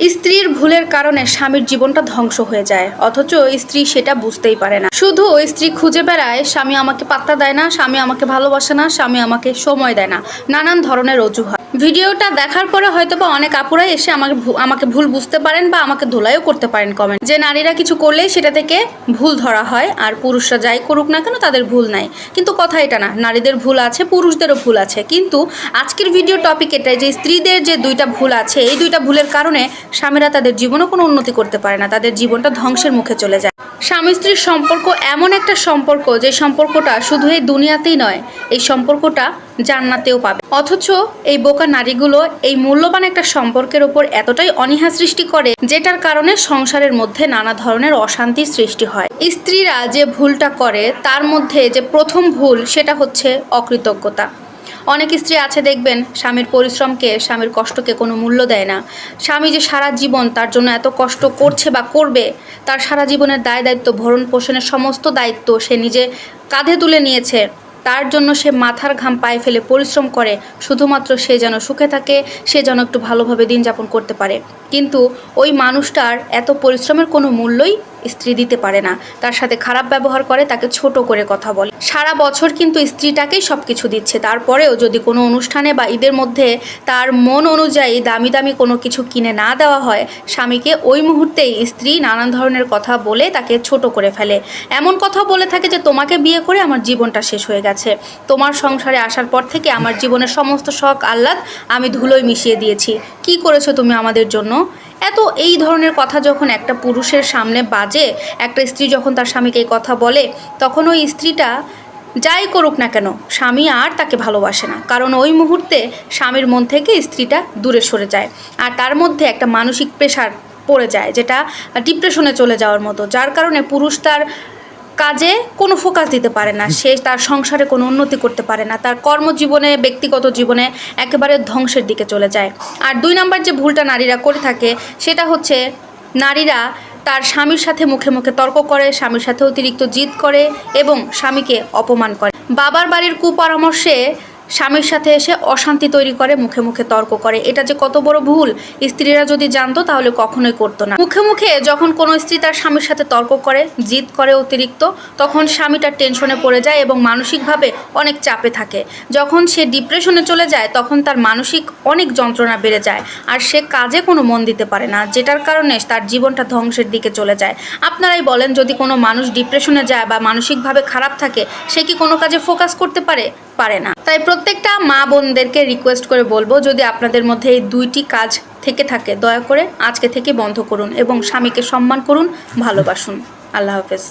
স্ত্রীর ভুলের কারণে স্বামীর জীবনটা ধ্বংস হয়ে যায়, অথচ স্ত্রী সেটা বুঝতেই পারে না। শুধু স্ত্রী খুঁজে বেড়ায়, স্বামী আমাকে পাত্তা দেয় না, স্বামী আমাকে ভালোবাসে না, স্বামী আমাকে সময় দেয় না। নানান ধরনের অজুহাত। ভিডিওটা দেখার পরে হয়তো বা অনেক আপুরাই এসে আমাকে আমাকে ভুল বুঝতে পারেন বা আমাকে ধোলাইও করতে পারেন কমেন্ট যে নারীরা কিছু করলেই সেটা থেকে ভুল ধরা হয় আর পুরুষরা যাই করুক না কেন তাদের ভুল নাই। কিন্তু কথা এটা না, নারীদের ভুল আছে, পুরুষদেরও ভুল আছে। কিন্তু আজকের ভিডিও টপিক এটাই যে স্ত্রীদের যে দুইটা ভুল আছে, এই দুইটা ভুলের কারণে স্বামীরা তাদের জীবনও কোনো উন্নতি করতে পারে না, তাদের জীবনটা ধ্বংসের মুখে চলে যায়। স্বামী স্ত্রীর সম্পর্ক এমন একটা সম্পর্ক যে সম্পর্কটা শুধু এই দুনিয়াতেই নয়, এই সম্পর্কটা জান্নাতেও পাবে। অথচ এই বোকা নারীগুলো এই মূল্যবান একটা সম্পর্কের ওপর এতটাই অনীহা সৃষ্টি করে, যেটার কারণে সংসারের মধ্যে নানা ধরনের অশান্তির সৃষ্টি হয়। স্ত্রীরা যে ভুলটা করে, তার মধ্যে যে প্রথম ভুল, সেটা হচ্ছে অকৃতজ্ঞতা। অনেক স্ত্রী আছে, দেখবেন, স্বামীর পরিশ্রমকে, স্বামীর কষ্টকে কোনো মূল্য দেয় না। স্বামী যে সারা জীবন তার জন্য এত কষ্ট করছে বা করবে, তার সারা জীবনের দায় দায়িত্ব ভরণ পোষণের সমস্ত দায়িত্ব সে নিজে কাঁধে তুলে নিয়েছে। তার জন্য সে মাথার ঘাম পায়ে ফেলে পরিশ্রম করে, শুধুমাত্র সে যেন সুখে থাকে, সে যেন একটু ভালোভাবে দিন যাপন করতে পারে। কিন্তু ওই মানুষটার এত পরিশ্রমের কোনো মূল্যই স্ত্রী দিতে পারে না। তার সাথে খারাপ ব্যবহার করে, তাকে ছোট করে কথা বলে। সারা বছর কিন্তু স্ত্রীটাকেই সব কিছু দিচ্ছে। তারপরেও যদি কোনো অনুষ্ঠানে বা ঈদের মধ্যে তার মন অনুযায়ী দামি দামি কোনো কিছু কিনে না দেওয়া হয়, স্বামীকে ওই মুহূর্তেই স্ত্রী নানান ধরনের কথা বলে তাকে ছোট করে ফেলে। এমন কথা বলে থাকে যে, তোমাকে বিয়ে করে আমার জীবনটা শেষ হয়ে গেছে। তোমার সংসারে আসার পর থেকে আমার জীবনের সমস্ত শখ আহ্লাদ আমি ধুলোয় মিশিয়ে দিয়েছি। কি করেছ তুমি আমাদের জন্য? এত এই ধরনের কথা যখন একটা পুরুষের সামনে বাজে, একটা স্ত্রী যখন তার স্বামীকে এই কথা বলে, তখন ওই স্ত্রীটা যাই করুক না কেন, স্বামী আর তাকে ভালোবাসে না। কারণ ওই মুহূর্তে স্বামীর মন থেকে স্ত্রীটা দূরে সরে যায় আর তার মধ্যে একটা মানসিক প্রেশার পড়ে যায়, যেটা ডিপ্রেশনে চলে যাওয়ার মতো। যার কারণে পুরুষ তার কাজে কোনো ফোকাস দিতে পারে না। সে তার সংসারে কোনো উন্নতি করতে পারে না। তার কর্মজীবনে, ব্যক্তিগত জীবনে একেবারে ধ্বংসের দিকে চলে যায়। আর দুই নাম্বার যে ভুলটা নারীরা করে থাকে, সেটা হচ্ছে নারীরা তার স্বামীর সাথে মুখে মুখে তর্ক করে, স্বামীর সাথে অতিরিক্ত জিদ করে এবং স্বামীকে অপমান করে। বাবার বাড়ির কুপরামর্শে স্বামীর সাথে এসে অশান্তি তৈরি করে, মুখে মুখে তর্ক করে। এটা যে কত বড় ভুল। স্ত্রীরা যদি জানতো, তাহলে কখনোই করতো না। মুখে মুখে যখন কোনো স্ত্রী তার স্বামীর সাথে তর্ক করে, জিদ করে অতিরিক্ত, তখন স্বামীটার টেনশনে পড়ে যায় এবং মানসিকভাবে অনেক চাপে থাকে। যখন সে ডিপ্রেশনে চলে যায়, তখন তার মানসিক অনেক যন্ত্রণা বেড়ে যায় আর সে কাজে কোনো মন দিতে পারে না, যেটার কারণে তার জীবনটা ধ্বংসের দিকে চলে যায়। আপনারাই বলেন, যদি কোনো মানুষ ডিপ্রেশনে যায় বা মানসিকভাবে খারাপ থাকে, সে কি কোনো কাজে ফোকাস করতে পারে? পারে না। তাই প্রত্যেকটা মা বোনদেরকে রিকোয়েস্ট করে বলব, যদি আপনাদের মধ্যে এই দুইটি কাজ থেকে থাকে, দয়া করে আজকে থেকে বন্ধ করুন এবং স্বামীকে সম্মান করুন, ভালোবাসুন। আল্লাহ হাফেজ।